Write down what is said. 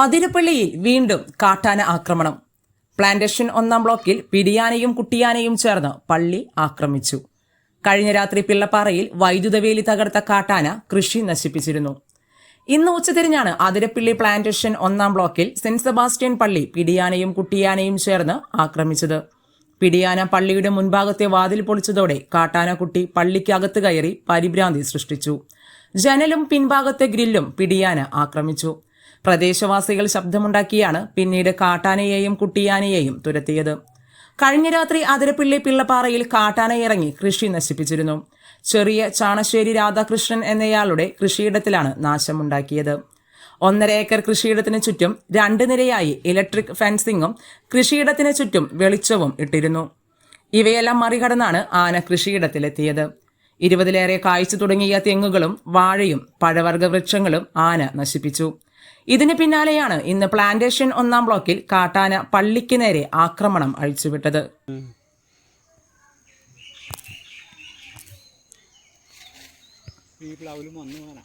അതിരപ്പള്ളിയിൽ വീണ്ടും കാട്ടാന ആക്രമണം. പ്ലാന്റേഷൻ ഒന്നാം ബ്ലോക്കിൽ പിടിയാനയും കുട്ടിയാനയും ചേർന്ന് പള്ളി ആക്രമിച്ചു. കഴിഞ്ഞ രാത്രി പിള്ളപ്പാറയിൽ വൈദ്യുതവേലി തകർത്ത കാട്ടാന കൃഷി നശിപ്പിച്ചിരുന്നു. ഇന്ന് ഉച്ചതിരിഞ്ഞാണ് അതിരപ്പള്ളി പ്ലാന്റേഷൻ ഒന്നാം ബ്ലോക്കിൽ സെന്റ് സെബാസ്റ്റ്യൻ പള്ളി പിടിയാനയും കുട്ടിയാനയും ചേർന്ന് ആക്രമിച്ചത്. പിടിയാന പള്ളിയുടെ മുൻഭാഗത്തെ വാതിൽ പൊളിച്ചതോടെ കാട്ടാന കുട്ടി പള്ളിക്കകത്ത് കയറി പരിഭ്രാന്തി സൃഷ്ടിച്ചു. ജനലും പിൻഭാഗത്തെ ഗ്രില്ലും പിടിയാന ആക്രമിച്ചു. പ്രദേശവാസികൾ ശബ്ദമുണ്ടാക്കിയാണ് പിന്നീട് കാട്ടാനയെയും കുട്ടിയാനയെയും തുരത്തിയത്. കഴിഞ്ഞ രാത്രി അതിരപ്പിള്ളി പിള്ളപ്പാറയിൽ കാട്ടാന ഇറങ്ങി കൃഷി നശിപ്പിച്ചിരുന്നു. ചെറിയ ചാണശ്ശേരി രാധാകൃഷ്ണൻ എന്നയാളുടെ കൃഷിയിടത്തിലാണ് നാശമുണ്ടാക്കിയത്. ഒന്നര ഏക്കർ കൃഷിയിടത്തിന് ചുറ്റും രണ്ട് നിരയായി ഇലക്ട്രിക് ഫെൻസിങ്ങും കൃഷിയിടത്തിന് ചുറ്റും വെളിച്ചവും ഇട്ടിരുന്നു. ഇവയെല്ലാം മറികടന്നാണ് ആന കൃഷിയിടത്തിലെത്തിയത്. ഇരുപതിലേറെ കായ്ച്ചു തുടങ്ങിയ തെങ്ങുകളും വാഴയും പഴവർഗ വൃക്ഷങ്ങളും ആന നശിപ്പിച്ചു. ഇതിന് പിന്നാലെയാണ് ഇന്ന് പ്ലാന്റേഷൻ ഒന്നാം ബ്ലോക്കിൽ കാട്ടാന പള്ളിക്ക് നേരെ ആക്രമണം അഴിച്ചുവിട്ടത്. ഈ പ്ലാവിലും വന്നു വേണം